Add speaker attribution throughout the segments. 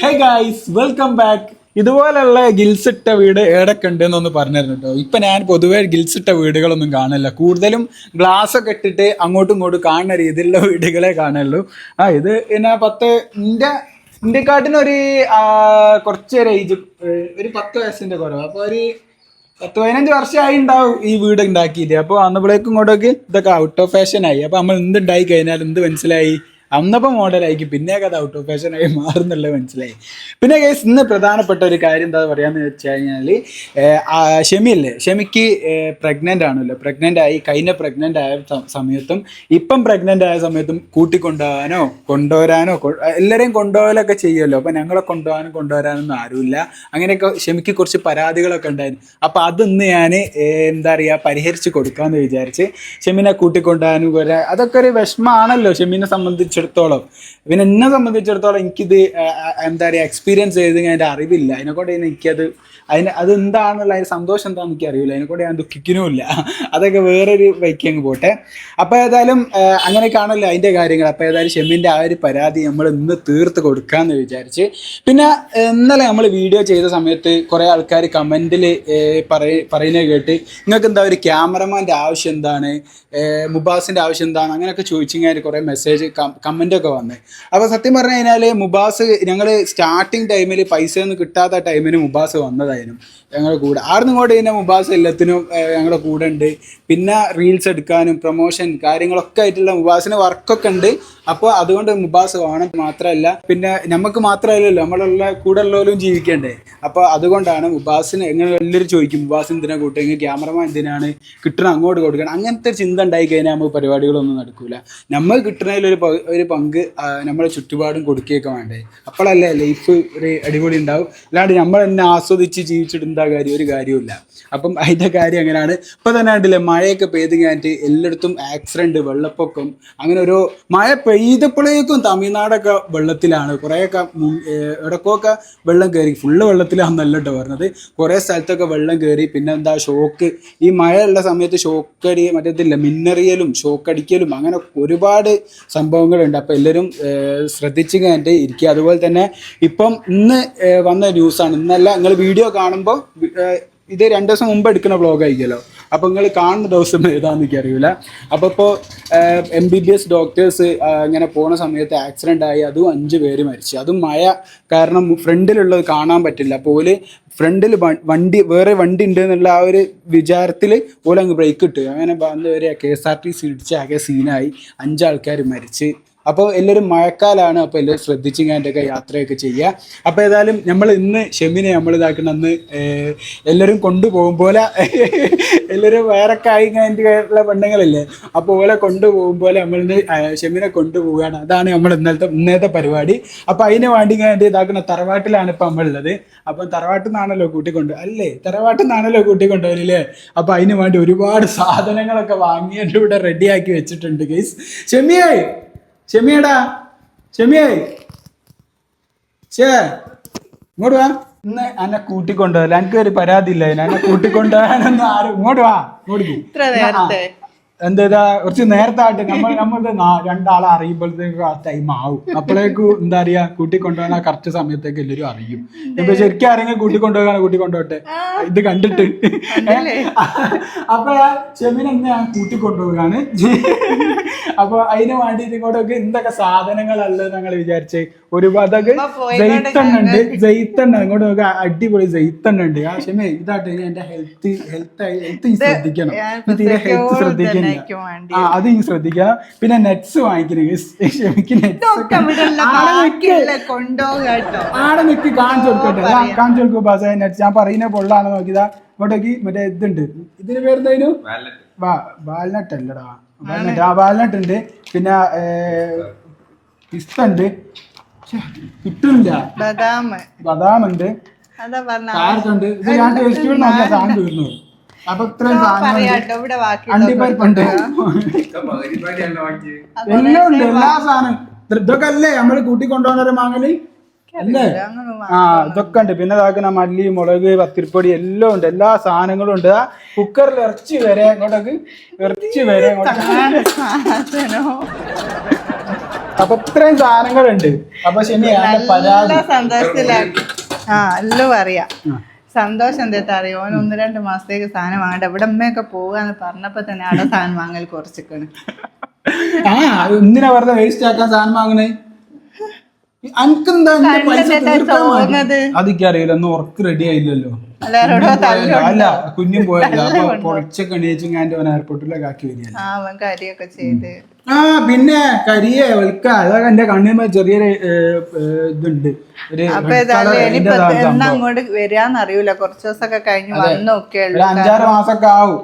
Speaker 1: ഹേ guys welcome back ഇതുപോലെയുള്ള ഗിൽസ് ഇട്ട വീട് ഏടൊക്കെ ഉണ്ട് എന്നൊന്ന് പറഞ്ഞിരുന്നു കേട്ടോ ഇപ്പൊ ഞാൻ പൊതുവേ ഗിൽസ് ഇട്ട വീടുകളൊന്നും കാണില്ല കൂടുതലും ഗ്ലാസ് ഒക്കെ ഇട്ടിട്ട് അങ്ങോട്ടും ഇങ്ങോട്ടും കാണുന്ന രീതിയിലുള്ള വീടുകളെ കാണുള്ളൂ. ആ ഇത് പിന്നെ പത്ത് ഇന്ത്യ ഇന്ത്യക്കാട്ടിനൊരു ആ, കുറച്ച് ഒരു ഏജ് ഒരു പത്ത് വയസ്സിന്റെ കുറവ്. അപ്പൊ ഒരു പത്ത് പതിനഞ്ച് വർഷമായി ഉണ്ടാവും ഈ വീട് ഉണ്ടാക്കിയിട്ട്. അപ്പോൾ അന്നപ്പോഴേക്കും ഇങ്ങോട്ടേക്ക് ഇതൊക്കെ ഔട്ട് ഓഫ് ഫാഷൻ ആയി. അപ്പോൾ നമ്മൾ എന്ത് ഉണ്ടായി കഴിഞ്ഞാൽ എന്ത് മനസ്സിലായി? അന്നപ്പോൾ മോഡലായിരിക്കും പിന്നെ അത് ഔട്ട് ഓഫ് ഫാഷൻ ആയി മാറുന്നുള്ളത് മനസ്സിലായി. പിന്നെ കേസ് ഇന്ന് പ്രധാനപ്പെട്ട ഒരു കാര്യം എന്താ പറയാന്ന് വെച്ച് കഴിഞ്ഞാൽ ഷെമിയല്ലേ ഷെമിക്ക് പ്രഗ്നന്റ് ആണല്ലോ. പ്രഗ്നന്റ് ആയി കഴിഞ്ഞ പ്രഗ്നന്റ് ആയ സമയത്തും ഇപ്പം പ്രഗ്നന്റ് ആയ സമയത്തും കൂട്ടിക്കൊണ്ടുപോകാനോ കൊണ്ടുവരാനോ എല്ലാവരെയും കൊണ്ടുപോകലൊക്കെ ചെയ്യുമല്ലോ. അപ്പം ഞങ്ങളെ കൊണ്ടുപോകാനും കൊണ്ടുവരാനൊന്നും ആരുമില്ല. അങ്ങനെയൊക്കെ ഷെമിക്ക് കുറച്ച് പരാതികളൊക്കെ ഉണ്ടായിരുന്നു. അപ്പം അതൊന്ന് ഞാൻ എന്താ പറയുക പരിഹരിച്ച് കൊടുക്കാമെന്ന് വിചാരിച്ച് ഷെമിനെ കൂട്ടിക്കൊണ്ടുപോകാനും അതൊക്കെ ഒരു വിഷമമാണല്ലോ ഷെമിനെ സംബന്ധിച്ചിടത്തോളം പിന്നെ എന്നെ സംബന്ധിച്ചിടത്തോളം എനിക്കിത് എന്താ പറയുക എക്സ്പീരിയൻസ് ചെയ്ത് ഞാൻ എന്റെ അറിവില്ല അതിനെക്കൊണ്ട് എനിക്കത് അതിന് അത് എന്താണെന്നുള്ള അതിന് സന്തോഷം എന്താണെന്ന് എനിക്ക് അറിയില്ല. അതിനെക്കൊണ്ട് ഞാൻ ദുഃഖിക്കുന്നുമില്ല. അതൊക്കെ വേറൊരു വൈക്ക് അങ്ങ് പോട്ടെ. അപ്പോൾ ഏതായാലും അങ്ങനെ അങ്ങനെയൊക്കെയാണല്ലോ അതിന്റെ കാര്യങ്ങൾ. അപ്പോൾ ഏതായാലും ഷെമ്മിന്റെ ആ ഒരു പരാതി നമ്മൾ ഇന്ന് തീർത്ത് കൊടുക്കാമെന്ന് വിചാരിച്ച്. പിന്നെ ഇന്നലെ നമ്മൾ വീഡിയോ ചെയ്ത സമയത്ത് കുറേ ആൾക്കാർ കമന്റിൽ പറയുന്നത് കേട്ട് നിങ്ങൾക്ക് എന്താ ഒരു ക്യാമറമാന്റെ ആവശ്യം എന്താണ്? മുബാസിന്റെ ആവശ്യം എന്താണ്? അങ്ങനെയൊക്കെ ചോദിച്ചു കഴിഞ്ഞാൽ കുറേ മെസ്സേജ് കമന്റൊക്കെ വന്ന്. അപ്പോൾ സത്യം പറഞ്ഞു കഴിഞ്ഞാൽ മുബാസ് ഞങ്ങൾ സ്റ്റാർട്ടിങ് ടൈമിൽ പൈസ ഒന്നും കിട്ടാത്ത ടൈമിന് മുബാസ് വന്നതായിരുന്നു ഞങ്ങളുടെ കൂടെ. ആടുന്ന് ഇങ്ങോട്ട് കഴിഞ്ഞാൽ മുബാസ് എല്ലാത്തിനും ഞങ്ങളുടെ കൂടെ ഉണ്ട്. പിന്നെ റീൽസ് എടുക്കാനും പ്രൊമോഷൻ കാര്യങ്ങളൊക്കെ ആയിട്ടുള്ള മുബാസിന് വർക്കൊക്കെ ഉണ്ട്. അപ്പോൾ അതുകൊണ്ട് മുബാസ് വേണം മാത്രമല്ല പിന്നെ നമുക്ക് മാത്രമല്ലല്ലോ നമ്മളുള്ള കൂടെ ഉള്ളവരും ജീവിക്കണ്ടേ. അപ്പോൾ അതുകൊണ്ടാണ് മുബാസിന് എങ്ങനെ എല്ലാവരും ചോദിക്കും മുബാസ് എന്തിനാ എങ്ങനെ ക്യാമറമാൻ എന്തിനാണ്? കിട്ടണം അങ്ങോട്ട് കൊടുക്കണം. അങ്ങനത്തെ ചിന്ത ഉണ്ടായി കഴിഞ്ഞാൽ നമുക്ക് പരിപാടികളൊന്നും നടക്കൂല. നമ്മൾ കിട്ടുന്നതിൽ ഒരു ഒരു പങ്ക് നമ്മളെ ചുറ്റുപാടും കൊടുക്കുകയൊക്കെ വേണ്ടേ? അപ്പോഴല്ലേ ലൈഫ് ഒരു അടിപൊളി ഉണ്ടാവും. അല്ലാണ്ട് നമ്മൾ തന്നെ ആസ്വദിച്ച് ജീവിച്ചിട്ട് എന്താ കാര്യം ഒരു കാര്യമില്ല അപ്പം അതിന്റെ കാര്യം അങ്ങനെയാണ്. ഇപ്പം തന്നെ കണ്ടില്ലേ മഴയൊക്കെ പെയ്ത് കഴിഞ്ഞിട്ട് എല്ലായിടത്തും ആക്സിഡന്റ് വെള്ളപ്പൊക്കം അങ്ങനെ ഓരോ മഴ പെയ്തപ്പോഴേക്കും തമിഴ്നാടൊക്കെ വെള്ളത്തിലാണ്. കുറേയൊക്കെ ഇടക്കൊക്കെ വെള്ളം കയറി ഫുള്ള് വെള്ളത്തിലാണെന്നല്ല കേട്ടോ പറഞ്ഞത്. കുറേ സ്ഥലത്തൊക്കെ വെള്ളം കയറി പിന്നെ എന്താ ഷോക്ക് ഈ മഴയുള്ള സമയത്ത് ഷോക്കടി മറ്റേതില്ല മിന്നറിയലും ഷോക്കടിക്കലും അങ്ങനെ ഒരുപാട് സംഭവങ്ങളുണ്ട്. അപ്പോൾ എല്ലാവരും ശ്രദ്ധിച്ച് കഴിഞ്ഞിട്ട് ഇരിക്കുക. അതുപോലെ തന്നെ ഇപ്പം ഇന്ന് വന്ന ന്യൂസാണ്. ഇന്നല്ല നിങ്ങൾ വീഡിയോ കാണുമ്പോൾ ഇത് രണ്ട് ദിവസം മുമ്പ് എടുക്കുന്ന വ്ളോഗ് ആയിരിക്കുമല്ലോ. അപ്പോൾ നിങ്ങൾ കാണുന്ന ദിവസം ഏതാണെന്ന് എനിക്ക് അറിയില്ല. അപ്പോൾ ഇപ്പോൾ M B B S doctors ഇങ്ങനെ പോണ സമയത്ത് ആക്സിഡന്റ് ആയി. അതും അഞ്ച് പേര് മരിച്ചു. അതും മഴ കാരണം ഫ്രണ്ടിലുള്ളത് കാണാൻ പറ്റില്ല. അപ്പോൾ ഓൽ ഫ്രണ്ടിൽ വണ്ടി വേറെ വണ്ടി ഉണ്ട് എന്നുള്ള ആ ഒരു വിചാരത്തിൽ ഓലങ്ങ് ബ്രേക്ക് ഇട്ടു. അങ്ങനെ വരെ K S R T C ഇടിച്ച് ആകെ സീനായി അഞ്ചാൾക്കാർ മരിച്ച്. അപ്പോൾ എല്ലാവരും മഴക്കാലാണ് അപ്പോൾ എല്ലാവരും ശ്രദ്ധിച്ചിങ്ങാണ്ടൊക്കെ യാത്രയൊക്കെ ചെയ്യുക അപ്പോൾ ഏതായാലും നമ്മൾ ഇന്ന് ഷെമിനെ നമ്മൾ ഇതാക്കണം. അന്ന് എല്ലാവരും കൊണ്ടുപോകും. പോലെ എല്ലാവരും വേറെ കായികമായിട്ടുള്ള പെണ്ണുങ്ങളില്ലേ? അപ്പോൾ ഓലെ കൊണ്ടുപോകും പോലെ നമ്മൾ ഇന്ന് ഷെമിനെ കൊണ്ടുപോവുകയാണ്. അതാണ് നമ്മൾ ഇന്നലത്തെ ഇന്നത്തെ പരിപാടി. അപ്പോൾ അതിന് വേണ്ടി കഴിഞ്ഞിട്ട് ഇതാക്കുന്ന തറവാട്ടിലാണ് ഇപ്പോൾ നമ്മളുള്ളത്. അപ്പം തറവാട്ടിൽ നിന്നാണല്ലോ കൂട്ടിക്കൊണ്ട് അല്ലേ? തറവാട്ടിൽ നിന്നാണല്ലോ കൂട്ടിക്കൊണ്ടുവരില്ലേ? അപ്പോൾ അതിന് വേണ്ടി ഒരുപാട് സാധനങ്ങളൊക്കെ വാങ്ങിയിട്ട് ഇവിടെ റെഡിയാക്കി വെച്ചിട്ടുണ്ട് ഗൈസ് ഷെമിയേ! ഷെമിയടാ ചെമ്മിയേ. ചേ ഇങ്ങോട്ട് വാ. ഇന്ന് എന്നെ കൂട്ടിക്കൊണ്ടുപോകല. എനിക്കൊരു പരാതി ഇല്ല എന്നെ കൂട്ടിക്കൊണ്ടുപോകാനൊന്നും ആരും ഇങ്ങോട്ട് വാ. ഇങ്ങോട്ട് എന്താ കുറച്ച് നേരത്തെ ആയിട്ട് നമ്മൾ നമ്മളുടെ രണ്ടാളെ അറിയുമ്പോഴത്തേക്കും ആ ടൈം ആവും. അപ്പോഴേക്കും എന്താ പറയാ കൂട്ടിക്കൊണ്ടുപോകാൻ ആ കറക്റ്റ് സമയത്തേക്ക് എല്ലാവരും അറിയും. ഇപ്പൊ ശരിക്കും ആരെങ്കിലും കൂട്ടിക്കൊണ്ടുപോകാൻ കൂട്ടിക്കൊണ്ടുപോട്ടെ ഇത് കണ്ടിട്ട്. അപ്പൊ എന്നെ ഞാൻ കൂട്ടിക്കൊണ്ടുപോകാണ് അപ്പൊ അതിന് വേണ്ടിയിട്ട് ഇങ്ങോട്ടൊക്കെ എന്തൊക്കെ സാധനങ്ങളല്ലേ ഞങ്ങൾ വിചാരിച്ചേ ഒരുപാട്
Speaker 2: പോയിക്കൊണ്ട്
Speaker 1: ജയ്ത്തെണ്ണ ഉണ്ട് ജയ്ത്തെണ്ണ. ഇങ്ങോട്ട് നോക്കുക അടിപൊളി ജയിത്തണ്ണുണ്ട്. ആ ക്ഷമ ഇതാട്ടെ എന്റെ ഹെൽത്ത് ഹെൽത്ത് ഹെൽത്ത് ശ്രദ്ധിക്കണം. തീരെ ഹെൽത്ത്
Speaker 2: ശ്രദ്ധിക്കണം.
Speaker 1: ആ അത് ഇനി ശ്രദ്ധിക്കണം. പിന്നെ നെറ്റ്സ് വാങ്ങിക്കണേ. ക്ഷമിക്ക് ആടെ കാണിച്ചു കൊടുക്കട്ടെ. കാണിച്ചു കൊടുക്കും ബസ് നെറ്റ്സ് ഞാൻ പറയുന്ന പൊള്ളാണ് നോക്കിയതാ ഇങ്ങോട്ടേക്ക് മറ്റേ ഇതുണ്ട്. ഇതിന്? പേരെന്തായാലും വാൽനട്ട് അല്ലടാ. വാൽനട്ട്. ആ വാൽനട്ട് ഉണ്ട് പിന്നെ പിസ്ത ഉണ്ട്. കിട്ടുന്നില്ല.
Speaker 2: ബദാം
Speaker 1: ബദാം ഉണ്ട്
Speaker 2: അതാ പറഞ്ഞ
Speaker 1: കാരറ്റുണ്ട്. ഇത് ഞാൻ ടേസ്റ്റ് ചെയ്യുന്ന നല്ല സാധനം തീർന്നു. അപ്പൊ ഇത്രയും സാധനം
Speaker 2: പറയാട്ടോ ഇവിടെ ബാക്കി.
Speaker 1: അണ്ടിപ്പരിപ്പുണ്ട് എല്ലാം ഉണ്ട്. എല്ലാ സാധനം. ഇത് ഇതൊക്കെ അല്ലേ നമ്മൾ കൂട്ടിക്കൊണ്ടുപോകുന്ന മാങ്ങൽ? അല്ലേ? ആ ഇതൊക്കെ ഉണ്ട്. പിന്നെ ഇതാക്കുന്ന മല്ലി മുളക് പത്തിരിപ്പൊടി എല്ലാം ഉണ്ട്. എല്ലാ സാധനങ്ങളും ഉണ്ട്. ആ കുക്കറിൽ ഇറച്ചി വരെ അങ്ങോട്ടേക്ക് ഇറച്ചി വരെ
Speaker 2: അങ്ങോട്ടേക്ക്
Speaker 1: അപ്പൊ ഇത്രയും സാധനങ്ങളുണ്ട് അപ്പൊ ശനി പരാതി?
Speaker 2: സന്തോഷത്തിലാണ് ആ എല്ലാം അറിയാം. സന്തോഷം എന്താ അറിയോ? ഓൻ ഒന്ന് രണ്ട് മാസത്തേക്ക് സാധനം വാങ്ങണ്ട. ഇവിടെ അമ്മയൊക്കെ പോവാന്ന് പറഞ്ഞപ്പോ തന്നെ അവിടെ സാധനം വാങ്ങൽ കുറച്ചിക്കണ്.
Speaker 1: ആ എന്തിനാ വെറുതെ വേസ്റ്റ് ആക്കാൻ സാധനം വാങ്ങണേ. അതൊക്കെയറിയില്ല ഒന്നും ഉറക്ക് റെഡി ആയില്ലല്ലോ. അല്ല കുഞ്ഞും പോയല്ലോ. പൊളിച്ചൊക്കെ എണീച്ചും ഞാൻ അവൻ എയർപോർട്ടിലേക്ക് ആക്കി വരികയാണ്.
Speaker 2: ആ
Speaker 1: പിന്നെ കരിയെ വെൽക്ക അതൊക്കെ എന്റെ കണ്ണിന്മേൽ ചെറിയൊരു ഇതുണ്ട്.
Speaker 2: അങ്ങോട്ട് വരാന്ന് അറിയൂല കുറച്ച് ദിവസമൊക്കെ കഴിഞ്ഞ് വന്നു നോക്കിയേ
Speaker 1: ഒരു
Speaker 2: ഉള്ളൂ
Speaker 1: അഞ്ചാറ് മാസൊക്കെ ആവും.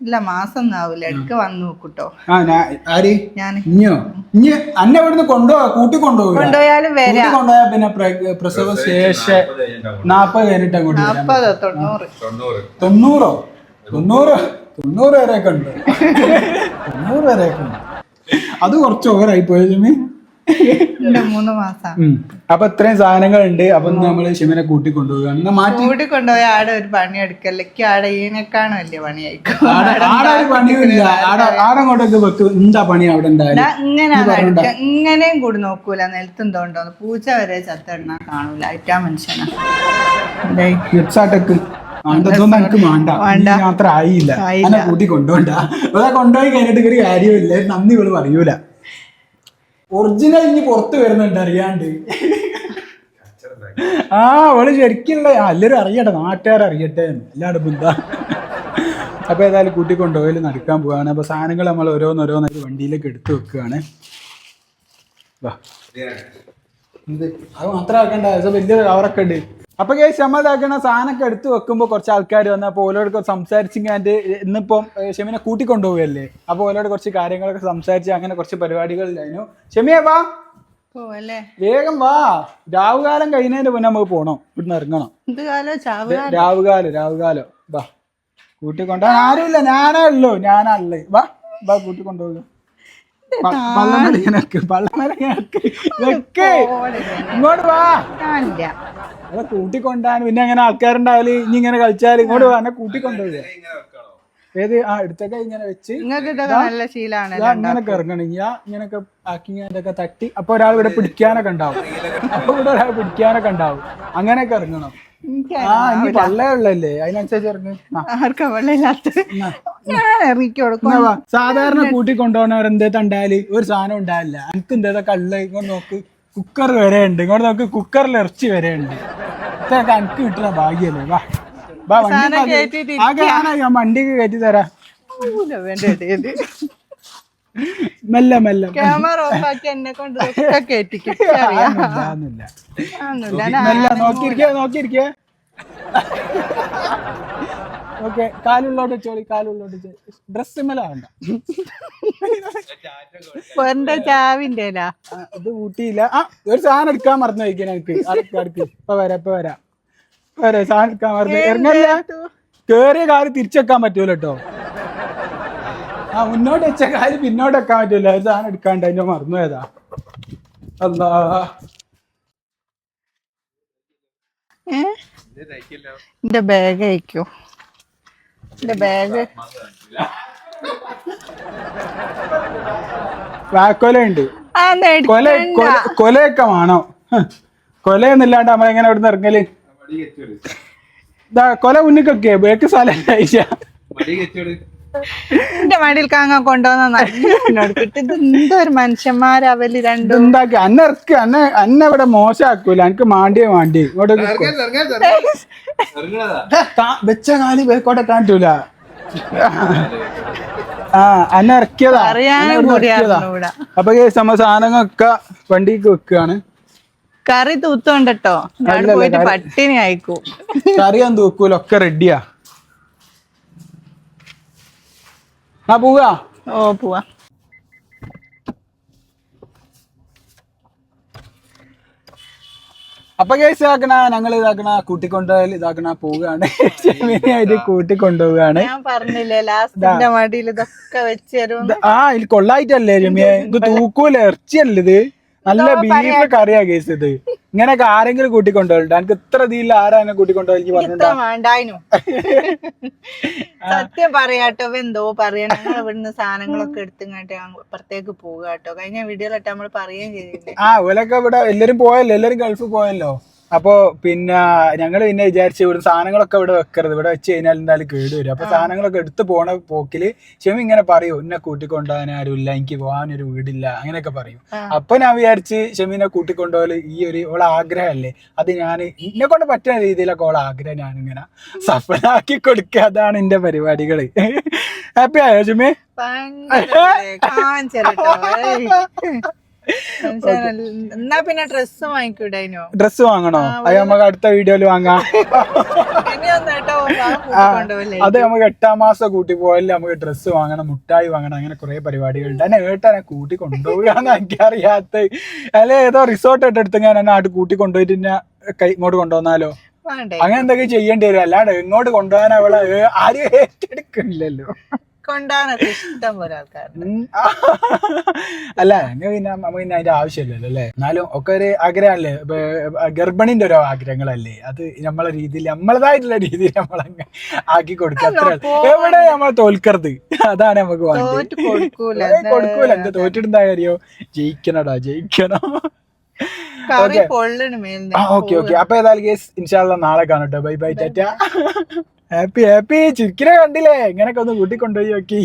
Speaker 2: ഇല്ല മാസം ആവൂല ഇടയ്ക്ക് വന്നു നോക്കൂട്ടോ.
Speaker 1: ആ ഞാൻ ആര്?
Speaker 2: ഞാൻ
Speaker 1: ഇഞ്ഞോ? ഇഞ്ഞ് അന്നെ ഇവിടുന്ന് കൊണ്ടുപോവാ കൂട്ടി കൊണ്ടുപോകും
Speaker 2: കൊണ്ടുപോയാലും വരാം.
Speaker 1: പിന്നെ പ്ര- പ്രസവ ശേഷം നാപ്പത് കഴിഞ്ഞിട്ട് അങ്ങോട്ട്
Speaker 2: അപ്പതോ തൊണ്ണൂറ്.
Speaker 1: തൊണ്ണൂറോ? തൊണ്ണൂറ് തൊണ്ണൂറ് വരെയൊക്കെ ഉണ്ട്. തൊണ്ണൂറ് വരെയൊക്കെ ഉണ്ട്. അത് കുറച്ച് ഓവറായി പോയ
Speaker 2: മൂന്ന് മാസം.
Speaker 1: അപ്പൊ ഇത്രയും സാധനങ്ങൾ ഉണ്ട് അപ്പൊ നമ്മൾ ഷിമിനെ കൂട്ടി കൊണ്ടുപോവുകയാണ് മാറ്റി
Speaker 2: കൂടി കൊണ്ടുപോയി ആടെ ഒരു പണി എടുക്കലേക്ക് ആടെ ഈനക്കാണ് വലിയ
Speaker 1: പണിയായിരിക്കും എന്താ പണി അവിടെ
Speaker 2: ഇങ്ങനെ ഇങ്ങനെയും കൂടി നോക്കൂല. നിലത്തുണ്ടോണ്ടോന്ന് പൂച്ച വരെ ചത്തെണ്ണ കാണൂല. അയറ്റാ മനുഷ്യനാ. എന്തായി?
Speaker 1: ഫ്ലിപ്സാട്ടക്ക് വേണ്ടതൊന്നും എനിക്ക് വേണ്ട നീ മാത്രം ആയില്ല. എന്നെ കൂട്ടി കൊണ്ടുപോണ്ട അതാ കൊണ്ടുപോയി കഴിഞ്ഞിട്ട് ഒരു കാര്യമില്ല. നന്ദി ഇവൾ പറയൂല. ഒറിജിനൽ ഇനി പുറത്ത് വരുന്നുണ്ട് അറിയാണ്ട്. ആ അവൾ ശരിക്കുള്ള എല്ലാരും അറിയട്ടെ നാട്ടുകാർ അറിയട്ടെ എല്ലാണ്ട് ബുദ്ധ അപ്പൊ ഏതായാലും കൂട്ടി കൊണ്ടുപോയാലും നടക്കാൻ പോവാണ്. അപ്പൊ സാധനങ്ങൾ നമ്മൾ ഓരോന്നോരോന്നായിട്ട് വണ്ടിയിലേക്ക് എടുത്തു വെക്കുകയാണ്. അത് മാത്രം ആക്കണ്ട. വലിയ കവറൊക്കെ ഉണ്ട്. അപ്പൊ കേസ് നമ്മളിതാക്കണ സാധനമൊക്കെ എടുത്തു വെക്കുമ്പോ കുറച്ച് ആൾക്കാർ വന്ന് അപ്പൊ ഓലോട് സംസാരിച്ചിങ്ങാണ്ട് ഇന്നിപ്പം ഷെമിനെ കൂട്ടിക്കൊണ്ടുപോകല്ലേ അപ്പൊ ഓലോട് കുറച്ച് കാര്യങ്ങളൊക്കെ സംസാരിച്ച് അങ്ങനെ കുറച്ച് പരിപാടികളിലായിരുന്നു ഷെമിയെ വാ. വേഗം വാ. രാവുകാലം കഴിഞ്ഞതിന്റെ മുന്നേ നമുക്ക് പോണം. ഇവിടുന്ന് ഇറങ്ങണം.
Speaker 2: രാവുകാലോ രാവുകാലോ ചാവ്
Speaker 1: രാവുകാലം രാവുകാലം. വാ. കൂട്ടിക്കൊണ്ട ആരുമില്ല. ഞാനേ ഉള്ളൂ. ഞാനാ ഉള്ളേ. വാ വാ കൂട്ടിക്കൊണ്ടുപോകും. പള്ളമരങ്ങനക്ക് പള്ളമരങ്ങനക്ക് ഇങ്ങോട്ട് വാ.
Speaker 2: ഞാനില്ല
Speaker 1: അതെ കൂട്ടിക്കൊണ്ടാൻ പിന്നെ അങ്ങനെ ആൾക്കാരുണ്ടാവൽ? ഇനി ഇങ്ങനെ കളിച്ചാൽ ഇങ്ങോട്ട് പറഞ്ഞ കൂട്ടിക്കൊണ്ടുപോയി. ഏത്? ആ എടുത്തൊക്കെ ഇങ്ങനെ വെച്ച്.
Speaker 2: നല്ല
Speaker 1: ശീലാണ് അങ്ങനൊക്കെ ഇറങ്ങണം ഞാൻ ഇങ്ങനൊക്കെ ആക്കി ഇതൊക്കെ തട്ടി. അപ്പൊ ഒരാൾ ഇവിടെ പിടിക്കാനൊക്കെ ഉണ്ടാവും. അപ്പൊ ഇവിടെ ഒരാൾ പിടിക്കാനൊക്കെ ഉണ്ടാവും. അങ്ങനെയൊക്കെ ഇറങ്ങണം. ആ ഇനി പള്ളയുള്ളല്ലേ അതിനനുസരിച്ച് ഇറങ്ങും.
Speaker 2: ആർക്കാ ഞാൻ ഇറക്കി കൊടുക്കും
Speaker 1: സാധാരണ കൂട്ടി കൊണ്ടുപോകണവർ എന്തേ തണ്ടാൽ? ഒരു സാധനം ഉണ്ടാവില്ല. എനിക്ക് എന്തേതൊക്കെ ഇങ്ങോട്ട് നോക്ക്. കുക്കർ വരെ ഉണ്ട് ഇങ്ങോട്ട് നോക്ക് കുക്കറിൽ ഇറച്ചി വരെ ഉണ്ട് ഇതൊക്കെ എനിക്ക് കിട്ടുന്ന ഭാഗ്യല്ലേ വാ. വാ വണ്ടി ആകെ ആണ് ഞാൻ വണ്ടിക്ക് കയറ്റി തരാം. മെല്ലെ മെല്ലെ.
Speaker 2: ക്യാമറ ഓഫ് ആക്കി എന്നെ കൊണ്ട്
Speaker 1: മെല്ലെ നോക്കിയിരിക്കേ നോക്കിയിരിക്കേ. ഓക്കെ കാലുള്ളോട്ട് ചോളി കാലുള്ളോട്ട് ഡ്രസ് മേലാവണ്ട
Speaker 2: പൊരന്റെ ചാവിന്റെ
Speaker 1: ഇത് ഊട്ടിയില്ല. ആ ഒരു സാധനം എടുക്കാൻ മറന്നു വയ്ക്കാൻ എനിക്ക്. അടുക്ക് അടുക്ക്. ഇപ്പൊ വരാം ഇപ്പൊ വരാം. ഇപ്പൊ വരാം സാധനം എടുക്കാൻ മറന്നു ഇറങ്ങല്ല കേറിയ കാൽ തിരിച്ചെക്കാൻ പറ്റൂല കേട്ടോ ആ മുന്നോട്ട് വെച്ച കാൽ പിന്നോട്ട് വെക്കാൻ പറ്റൂല. ഒരു സാധനം എടുക്കാണ്ട് അതിന്റെ മറന്നു പോയതാ. അല്ലാ.
Speaker 2: എന്റെ ബാഗ് അയക്കോ. എന്റെ ബാഗ്
Speaker 1: വാക്കൊല ഉണ്ട്
Speaker 2: ആ
Speaker 1: കൊല കൊല കൊലയൊക്കെ വേണം. ഹ്. കൊലയൊന്നുമില്ലാണ്ട് നമ്മളെങ്ങനെ ഇവിടുന്ന് ഇറങ്ങൽ? കൊല മുന്നിക്കൊക്കെ ബേക്ക് സ്ഥലം കഴിച്ച.
Speaker 2: എന്റെ മടിയിൽ കാങ്ങ കൊണ്ടുവന്ന നല്ല കിട്ടും ഇത് എന്തോ ഒരു മനുഷ്യന്മാര് അവൽ രണ്ടും.
Speaker 1: എന്താക്കി അന്ന ഇറക്ക് അന്നെ അന്നെ ഇവിടെ മോശമാക്കൂല എനിക്ക് മാണ്ടിയെ മാണ്ടി. ഇങ്ങോട്ട് വെച്ച കാലി ബേക്കോട്ടെ കാണിട്ടൂല. ആ അന്നെ ഇറക്കിയതാ. അപ്പൊ നമ്മ സാധനങ്ങളൊക്കെ വണ്ടിക്ക് വെക്കുകയാണ്
Speaker 2: കറി തൂത്തോണ്ടോ ഞാൻ പോയിട്ട്
Speaker 1: കറി-
Speaker 2: പട്ടിണി അയക്കൂ
Speaker 1: കറിയാൻ തൂക്കൂല ഒക്കെ റെഡിയാ ആ പോവാ
Speaker 2: ഓ പോവാ.
Speaker 1: അപ്പൊ കേസ് ഇതാക്കണ ഞങ്ങൾ ഇതാക്കണ കൂട്ടിക്കൊണ്ടുപോയാൽ ഇതാക്കണ പോവുകയാണ്. ചെമ്മീനായിട്ട് കൂട്ടിക്കൊണ്ടുപോവുകയാണ്.
Speaker 2: ഞാൻ പറഞ്ഞില്ലേ ലാസ്റ്റിന്റെ മടിയിൽ ഇതൊക്കെ വെച്ച്
Speaker 1: ആ ഇത് കൊള്ളായിട്ടല്ലേ രമ്യ ഇത് തൂക്കൂല ഇറച്ചിയല്ലേ ഇത്? നല്ല ബീഫ് കറിയാ കേസ് ഇത്. ഇങ്ങനെയൊക്കെ ആരെങ്കിലും കൂട്ടിക്കൊണ്ടുപോയി എനിക്ക് ഇത്ര ഇതിൽ ആരാ എന്നെ കൂട്ടിക്കൊണ്ടുപോയി എനിക്ക് പറഞ്ഞു
Speaker 2: വേണ്ടായിനു. സത്യം പറയാട്ടോ എന്തോ പറയാ ഞങ്ങൾ ഇവിടുന്ന് സാധനങ്ങളൊക്കെ എടുത്തുങ്ങാട്ട് അപ്പുറത്തേക്ക് പോകാട്ടോ കേട്ടോ കഴിഞ്ഞ വീഡിയോയിലിട്ട് നമ്മൾ പറയുകയും ചെയ്തില്ലേ?
Speaker 1: ആ ഓലൊക്കെ ഇവിടെ എല്ലാരും പോയല്ലോ എല്ലാരും ഗൾഫ് പോയല്ലോ. അപ്പോ പിന്നെ ഞങ്ങൾ പിന്നെ വിചാരിച്ചു ഇവിടെ സാധനങ്ങളൊക്കെ ഇവിടെ വെക്കരുത്. ഇവിടെ വെച്ച് കഴിഞ്ഞാൽ എന്തായാലും കേട് വരും. അപ്പൊ സാധനങ്ങളൊക്കെ എടുത്തു പോണ പോക്കിൽ ഷെമി ഇങ്ങനെ പറയൂ എന്നെ കൂട്ടിക്കൊണ്ടുപോകാൻ ആരുമില്ല എനിക്ക് ഒരു വീടില്ല അങ്ങനെയൊക്കെ പറയും. അപ്പൊ ഞാൻ വിചാരിച്ച് ഷെമീനെ കൂട്ടിക്കൊണ്ടുപോകൽ ഈ ഒരു ഓളെ ആഗ്രഹമല്ലേ അത് ഞാൻ എന്നെ കൊണ്ട് പറ്റുന്ന രീതിയിലൊക്കെ ഓളെ ആഗ്രഹം ഞാനിങ്ങനെ സഫലാക്കി കൊടുക്കുക. അതാണ് എന്റെ പരിപാടികൾ. ഹാപ്പി ആയോ ഷെമി?
Speaker 2: എന്നാ പിന്നെ ഡ്രസ്സ് വാങ്ങിക്കൂടെ
Speaker 1: ഡ്രസ്സ് വാങ്ങണോ? അത് നമുക്ക് അടുത്ത വീഡിയോയിൽ വാങ്ങാം. അത് നമുക്ക് എട്ടാം മാസം കൂട്ടി പോയാലും നമുക്ക് ഡ്രസ്സ് വാങ്ങണം മുട്ടായി വാങ്ങണം അങ്ങനെ കുറെ പരിപാടികളുണ്ട് എന്നെ ഏട്ടനെ കൂട്ടി കൊണ്ടുപോകാന്ന് എനിക്കറിയാത്ത. അല്ലെ ഏതോ റിസോർട്ട് എടുത്ത് ഞാൻ എന്നെ ആട്ട് കൂട്ടി കൊണ്ടുപോയിട്ട് കൈ ഇങ്ങോട്ട് കൊണ്ടുവന്നാലോ? അങ്ങനെ എന്തൊക്കെ ചെയ്യേണ്ടി വരും? അല്ലാണ്ട് ഇങ്ങോട്ട് കൊണ്ടുപോകാൻ അവളെ ആരും ഏറ്റെടുക്കണില്ലല്ലോ
Speaker 2: കൊണ്ടാണൊക്കെ ഇഷ്ടം പോലെ ആൾക്കാർ
Speaker 1: ഉം. അല്ല അങ്ങ് പിന്നെ നമുക്ക് പിന്നെ അതിന്റെ ആവശ്യമില്ലല്ലോ അല്ലേ? എന്നാലും ഒക്കെ ഒരു ആഗ്രഹമല്ലേ? ഗർഭിണിന്റെ ഓരോ ആഗ്രഹങ്ങളല്ലേ? അത് നമ്മളെ രീതിയിൽ നമ്മളതായിട്ടുള്ള രീതിയിൽ നമ്മൾ ആക്കി കൊടുക്കുക. അത്ര എവിടെ നമ്മൾ തോൽക്കരുത്? അതാണ് നമുക്ക് വേണ്ടത്.
Speaker 2: കൊടുക്കൂല.
Speaker 1: കൊടുക്കൂല. എന്ത് കാര്യോ ജയിക്കണടാ ജയിക്കണം. ഓക്കെ. ഓക്കെ അപ്പൊ ഏതായാലും കേസ് ഇൻഷാല്ല നാളെ കാണട്ടോ. Bye bye Tata. Happy happy ചിരിക്കിനെ കണ്ടില്ലേ? ഇങ്ങനൊക്കെ ഒന്ന് കൂട്ടിക്കൊണ്ടുപോയി നോക്കി.